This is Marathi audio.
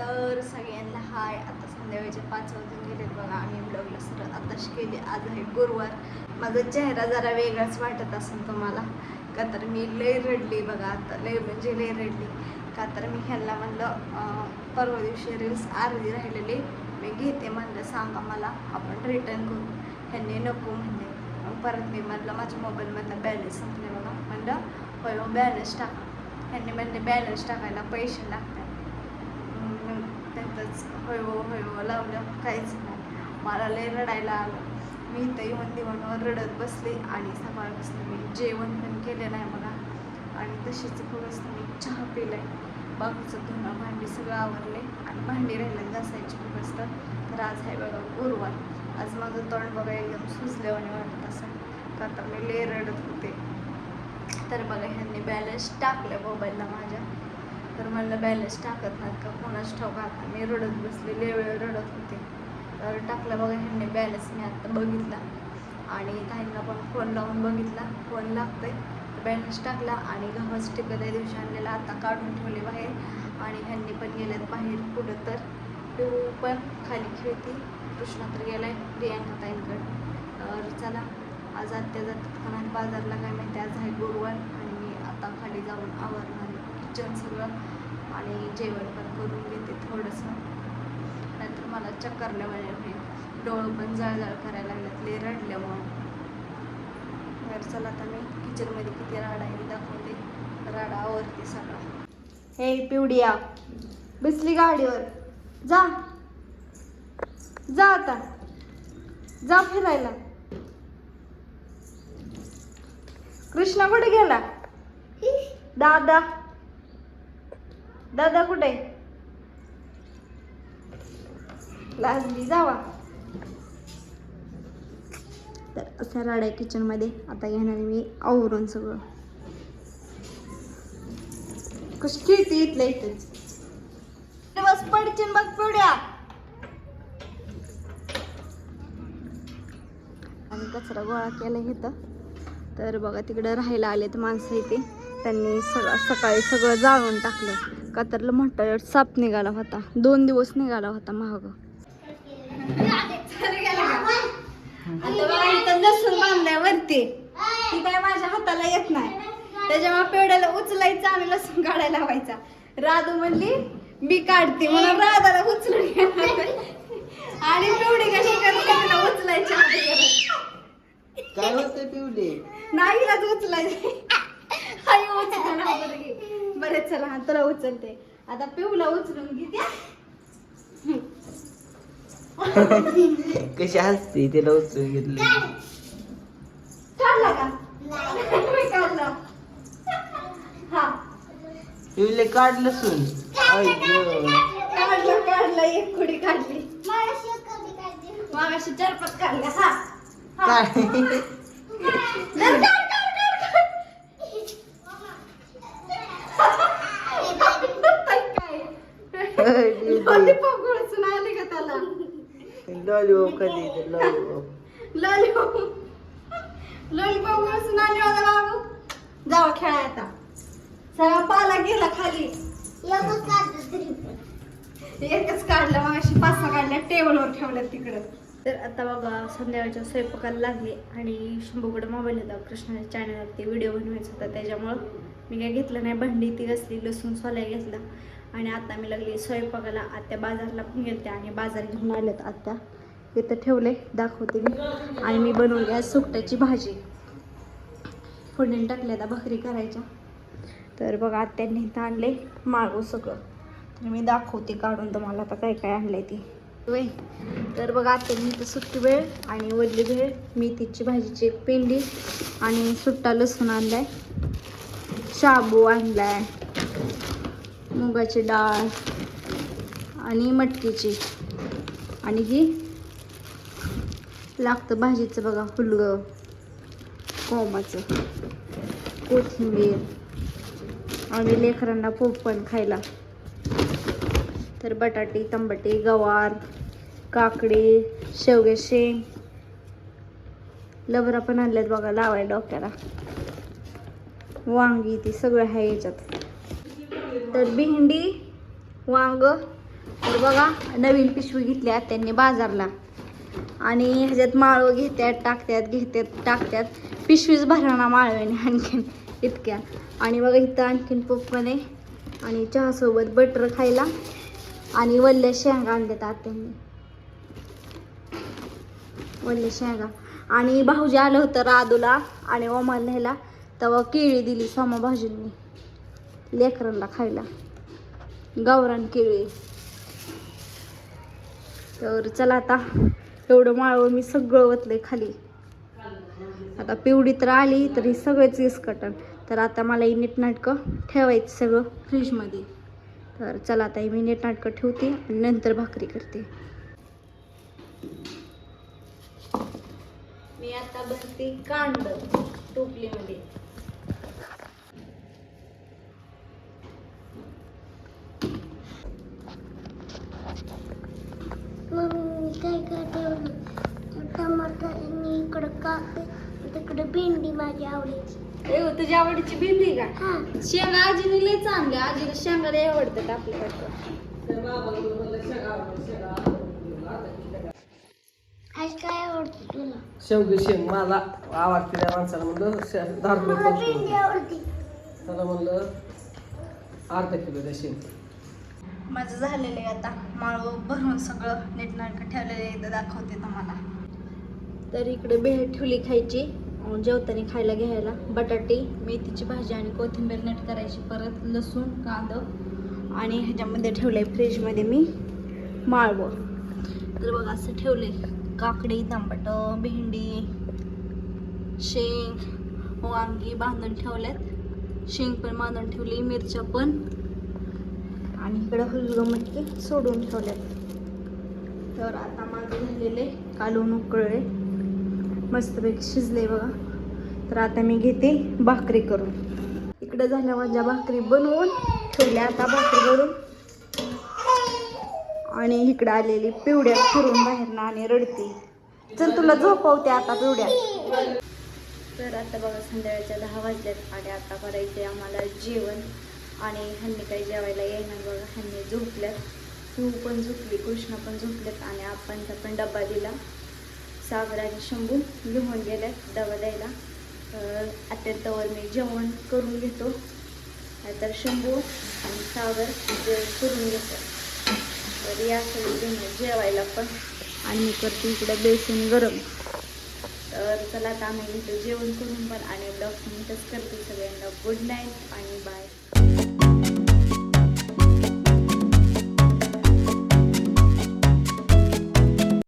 तर सगळ्यांना हाय. आता संध्याकाळचे पाच वाजून गेलेत बघा आम्ही ब्लॉगला सुरुवात आताच केली. आज आहे गुरुवार. माझा चेहरा जरा वेगळाच वाटत असेल तुम्हाला. का तर मी लय रडली बघा आता. लय म्हणजे लय रडली. का तर मी ह्यांना म्हणलं परवा दिवशी रील्स अर्धी राहिलेली. मी घेते म्हणलं सांगा मला. आपण रिटर्न करू. ह्यांनी नको म्हणले परत मी म्हणलं माझ्या मोबाईलमधलं बॅलन्स संपले बघा. म्हणलं होय हो बॅलन्स टाका. ह्यांनी म्हणले बॅलन्स टाकायला पैसे लागतात. काहीच होय हो होय लावलं काहीच नाही. मला लय रडायला आलं. मी इथं येऊन दिवणवर रडत बसले आणि सकाळपासून मी जेवण पण केलं नाही मला आणि तशीच थोडंसं मी चहा पिलाय. बाकीचं धुणं भांडी सगळं आवरले आणि भांडी राहिलं घासायची फक्त तर आज आहे बघा गुरुवार. आज माझं तोंड बघा एकदम सुचल्यावाने वाटत असं का तर मी लय रडत होते. तर बघा ह्यांनी बॅलन्स टाकलं मोबाईलला माझ्या. तर म्हणलं बॅलन्स टाकत नाहीत का? कोणाच ठाऊक आता? मी रडत बसलेले वेळ रडत होते. तर टाकलं बघा ह्यांनी बॅलन्स. मी आत्ता बघितला. आणि ताईंना पण फोन लावून बघितला. फोन लागतंय. बॅलन्स टाकला आणि गव्हाचं टिकत त्या दिवशी आणलेला आता काढून ठेवले बाहेर. आणि ह्यांनी पण गेलेत बाहेर कुठं तर. पिऊ पण खाली खेळती कृष्णा तर गेलाय प्रियांका ताईंकडे. तर चला आज आत्या जातात. का नाही बाजारला काय माहिती? आज आहे गुरुवार आणि मी आता खाली जाऊन आवरणार किचन सगळं. आणि जेवण पण करून घेते थोडंसं. नंतर मला चक्करल्या वेळेला होईल डोळं पण जळजळ करायला लागल्यात ले रडल्यामुळं तर चला आता मी. किचनमध्ये किती राडा आहे दाखवते. राडा आवरते सगळा. हे पिवडिया बसली गाडीवर. जा. जा आता. जा फिरायला. कृष्णा कुठे गेला? दादा. दादा कुठे? लाजली जावा. तर असा राडा आहे किचनमध्ये आता घेणार मी आवरून सगळं. कशी खेळते इथल्या इथेच बस पडचिन बघ पिवड्या. आणि कचरा गोळा केला इथं. तर बघा तिकडं राहायला आलेत माणसं इथे. त्यांनी सगळं सकाळी सगळं जाळून टाकलं. का तर मोठा साप निघाला होता. दोन दिवस निघाला होता महाग आता बघा इथं लसूण बांधलाय वरती. ती काय माझ्या हाताला येत नाही. त्याच्यामुळे पेवड्याला उचलायचं आणि लसूण काढायला लावायचा. राधू म्हणली मी काढते. म्हणून राधाला उचलून. आणि पिवडी कशी करते तिला उचलायची. काय होते पिवले नाही आज उचलायचं. आई उचलून बरं चला हा तुला उचलते. आता पिऊला उचलून घेते. कशी हसते तिला उचलून घेतलं. काढला का? काढला. हा. सून. काढलं काढलं एक खुडी काढली. मागाशी चार पाच काढल्या हा. हा. काय धर, काढ, काढ, काढ, काढ. काय? लॉलीपॉप गळसून आले का त्याला लॉलीपॉप कधी येते? लॉलीपॉप लॉलीपॉप लॉलीपॉप गळसून आले होता बाबू. जावा खेळा आता. सगळा पाला गेला खाली. एकच काढलं मग अशी पाच सहा काढल्या टेबलवर ठेवल्या तिकडं. तर आता बघा संध्याकाळच्या स्वयंपाकाला लागले आणि शंभूकडे मोबाईल होता. कृष्णाच्या चॅनलवरती व्हिडिओ बनवायचा होता. त्याच्यामुळं मी काय घेतलं नाही. भांडी ती घासली लसूण सोलाय घेतला. आणि आता मी लागली स्वयंपाकाला. आत्या बाजारला पण गेलते आणि बाजार घेऊन आल्यात आत्या. इथं ठेवले दाखवते मी. आणि मी बनवली आज सुकट्याची भाजी. फोडणी टाकल्या आता भाकरी करायच्या. तर बघा आत्यांनी इथं आणले माळू सगळं. तर मी दाखवते काढून तुम्हाला आता काय काय आणलंय ती. वय तर बघा आत्यांनी इथं सुट्टी वेळ आणि वडली वेळ मेथीची भाजीची एक पेंडी आणि सुट्टा लसूण आणलाय. शाबू आणलाय. मुगाची डाळ आणि मटकीची. आणि ही लागतं भाजीचं बघा फुलगं कोमाचं कोथिंबीर आणि लेकरांना पोप पण खायला. तर बटाटे तंबटे गवार काकडी शेवगे शेंग लबरा पण आणल्यात बघा लावाय डोक्याला. वांगी ती सगळं आहे याच्यात. तर भेंडी वांग तर बघा नवीन पिशवी घेतल्या त्यांनी बाजारला. आणि ह्याच्यात माळव घेत्यात टाकत्यात घेत्यात टाकत्यात. पिशवीच भरणा माळव्याने आणखीन इतक्या. आणि बघा इथं आणखीन पप्पन आहे आणि चहासोबत बटर खायला आणि वल्ल्या शेंगा आणल्यात आत्यांनी. वल्ल्या शेंगा. आणि भाऊजी आलं होतं राधूला आणि ओमाला न्यायला. तेव्हा केळी दिली सोमा भाऊजींनी लेकरांना खायला. गावरान केळी. तर चला आता एवढं माळव मी सगळं ओतलंय खाली. आता पिवडी तर आली तर ही सगळंच इसकटन तर आता मला ही नीटनाटकं ठेवायचं सगळं फ्रीजमध्ये. तर चला आता मी नीटनाटकं ठेवते आणि नंतर भाकरी करते. मी आता बनते कांड टोपलीमध्ये मम्मी काय काय ठेवलं टमाटर आणि इकडं काकडी तिकडं भेंडी माझी आवडीची. ए तुझ्या आवडीची भेंडी का? हा. शेंगा आजीने लय चांगल्या. आजीला शेंगा लय आवडतात आपल्याकडं. आज काय आवडते तुला? शेवगी शेंग. मला आवडते त्या माणसाला म्हणलं त्याला म्हणलं अर्धा किलो द्या शेंग. माझं झालेलं आहे आता. माळव भरून सगळं नीटनाटकं ठेवलेलं आहे. एकदा दाखवते तुम्हाला. तर इकडे भेळ ठेवली खायची. जेवताना खायला घ्यायला. बटाटे मेथीची भाजी आणि कोथिंबीर नट करायची. परत लसूण कांदं आणि ह्याच्यामध्ये ठेवलंय फ्रीजमध्ये मी माळवं. तर बघा असं ठेवले काकडी तांबट भेंडी शेंग वांगी बांधून ठेवल्यात. शेंग पण बांधून ठेवली मिरच्या पण. आणि इकडं हलगं मटके सोडून ठेवल्यात. तर आता माझे झालेले कालून उकळले मस्तपैकी शिजले बघा. तर आता मी घेते भाकरी करून. इकडं झाल्या माझ्या भाकरी बनवून ठेवल्या आता भाकरी करून आणि इकडं आलेली पिवड्या फिरून बाहेरनं आणि रडते. चल तुला झोपवते आता पिवड्या. तर आता बघा संध्याकाळच्या दहा वाजल्यात आणि आता करायचे आम्हाला जेवण. आणि ह्यांनी काही जेवायला येणार बघा. ह्यांनी झोपल्यात. तू पण झोपली कृष्णा पण झोपल्यात आणि आपण पण डबा दिला. सागर आणि शंभू लिहून गेल्यात दवा द्यायला. तर मी जेवण करून घेतो. तर शंभू आणि सागर जे करून घेतो तर या सगळी जेवायला पण. आणि मी करते इकडं बेसन गरम. तर चला आता आम्ही इथं जेवण करून पण आणि ब्लॉग मी करते. सगळ्यांना गुड नाईट आणि बाय